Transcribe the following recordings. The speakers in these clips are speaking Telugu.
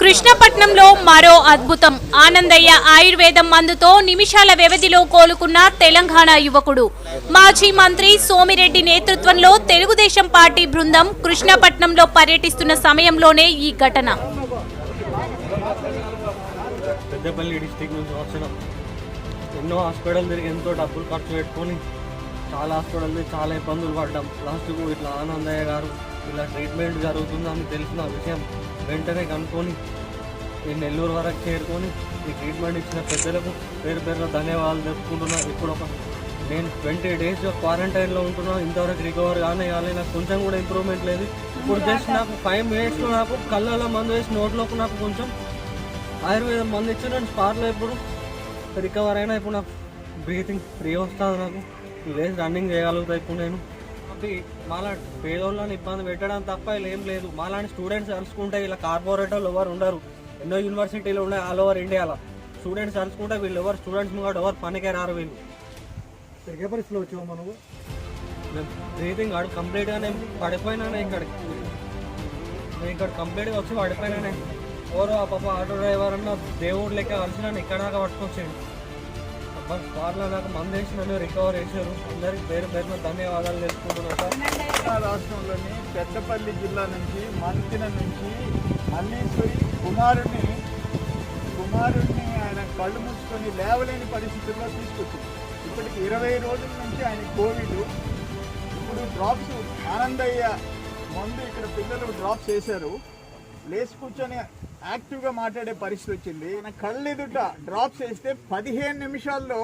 కృష్ణపట్నంలో మరో అద్భుతం. ఆనందయ్య ఆయుర్వేదం మందుతో నిమిషాల వ్యవధిలో కోలుకున్న తెలంగాణ యువకుడు. మాజీ మంత్రి సోమిరెడ్డి నేతృత్వంలో తెలుగుదేశం పార్టీ బృందం కృష్ణపట్నంలో పర్యటిస్తున్న సమయంలోనే ఈ ఘటన. పెద్దపల్లి డిస్టిక్ నుంచి వచ్చినాం ఎన్నో హాస్పిటల్ తిరిగి ఎంతో డబ్బులు ఖర్చు పెట్టుకొని చాలా హాస్పిటల్ చాలా ఇబ్బందులు పడ్డాం. లాస్ట్కు ఇట్లా ఆనందయ్య గారు ఇలా ట్రీట్మెంట్ జరుగుతుందని తెలిసిన విషయం వెంటనే కనుక్కొని ఈ నెల్లూరు వరకు చేరుకొని ఈ ట్రీట్మెంట్ ఇచ్చిన పెద్దలకు పేరు పేరున ధన్యవాదాలు తెలుపుకుంటున్నా. ఇప్పుడు ఒక నేను ట్వంటీ డేస్ క్వారంటైన్లో ఉంటున్నా. ఇంతవరకు రికవర్ కానీ కాలేదు. నాకు కొంచెం కూడా ఇంప్రూవ్మెంట్ లేదు. ఇప్పుడు జస్ట్ నాకు ఫైవ్ మినిట్స్లో నాకు కళ్ళలో మందు వేసి నోట్లోకి నాకు కొంచెం ఆయుర్వేదం మందు ఇచ్చి నేను స్పాట్లో ఇప్పుడు రికవర్ అయినా ఇప్పుడు నాకు బ్రీతింగ్ ఫ్రీ వస్తుంది నాకు. లేచి రన్నింగ్ చేయగలుగుతా ఇప్పుడు నేను. కాబట్టి మాలా పేదోళ్ళని ఇబ్బంది పెట్టడం తప్ప ఇలా ఏం లేదు. మాలాంటి స్టూడెంట్స్ కలుసుకుంటే ఇలా కార్పొరేటర్లు ఎవరు ఉండరు. ఎన్నో యూనివర్సిటీలు ఉన్నాయి ఆల్ ఓవర్ ఇండియాలో. స్టూడెంట్స్ కలుసుకుంటే వీళ్ళు ఎవరు స్టూడెంట్స్ కూడా ఎవరు పనికే రారు వీళ్ళు. తిరిగే పరిస్థితిలో వచ్చావు మనము బ్రీతింగ్ ఆడు కంప్లీట్గా నేను పడిపోయినానే ఇక్కడికి. నేను ఇక్కడ కంప్లీట్గా వచ్చి పడిపోయినానే. ఎవరో ఆ పాప ఆటో డ్రైవర్ అన్న దేవుడు లెక్క కలిసి నన్ను ఇక్కడ దాకా పట్టుకొచ్చాడు. అబ్బా స్పాట్లో నాకు మంది వేసి నన్ను రికవర్ చేశారు. అందరికి పేరు పేరున ధన్యవాదాలు తెలుసుకుంటున్నాను సార్. తెలంగాణ రాష్ట్రంలోని పెద్దపల్లి జిల్లా నుంచి మంతిన నుంచి మల్లీశ్వరి కుమారుడిని కుమారుడిని ఆయన కళ్ళు మూసుకొని లేవలేని పరిస్థితుల్లో తీసుకొచ్చింది. ఇప్పటికి ఇరవై రోజుల నుంచి ఆయన కోవిడ్. ఇప్పుడు డ్రాప్స్ ఆనందయ్య ముందు ఇక్కడ పిల్లలు డ్రాప్స్ చేశారు. లేచి కూర్చొని యాక్టివ్గా మాట్లాడే పరిస్థితి వచ్చింది. ఆయన కళ్ళు ఎదుట డ్రాప్స్ వేస్తే పదిహేను నిమిషాల్లో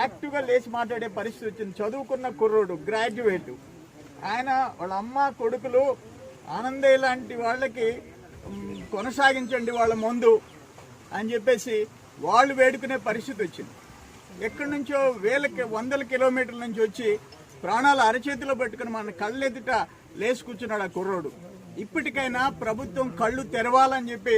యాక్టివ్గా లేచి మాట్లాడే పరిస్థితి వచ్చింది. చదువుకున్న కుర్రోడు గ్రాడ్యుయేట్ ఆయన వాళ్ళ అమ్మ కొడుకులు ఆనందే లాంటి వాళ్ళకి కొనసాగించండి వాళ్ళ ముందు అని చెప్పేసి వాళ్ళు వేడుకునే పరిస్థితి వచ్చింది. ఎక్కడి నుంచో వేలకి వందల కిలోమీటర్ల నుంచి వచ్చి ప్రాణాలు అరచేతిలో పెట్టుకుని మన కళ్ళెదుట లేచి కూర్చున్నాడు ఆ కుర్రోడు. ఇప్పటికైనా ప్రభుత్వం కళ్ళు తెరవాలని చెప్పి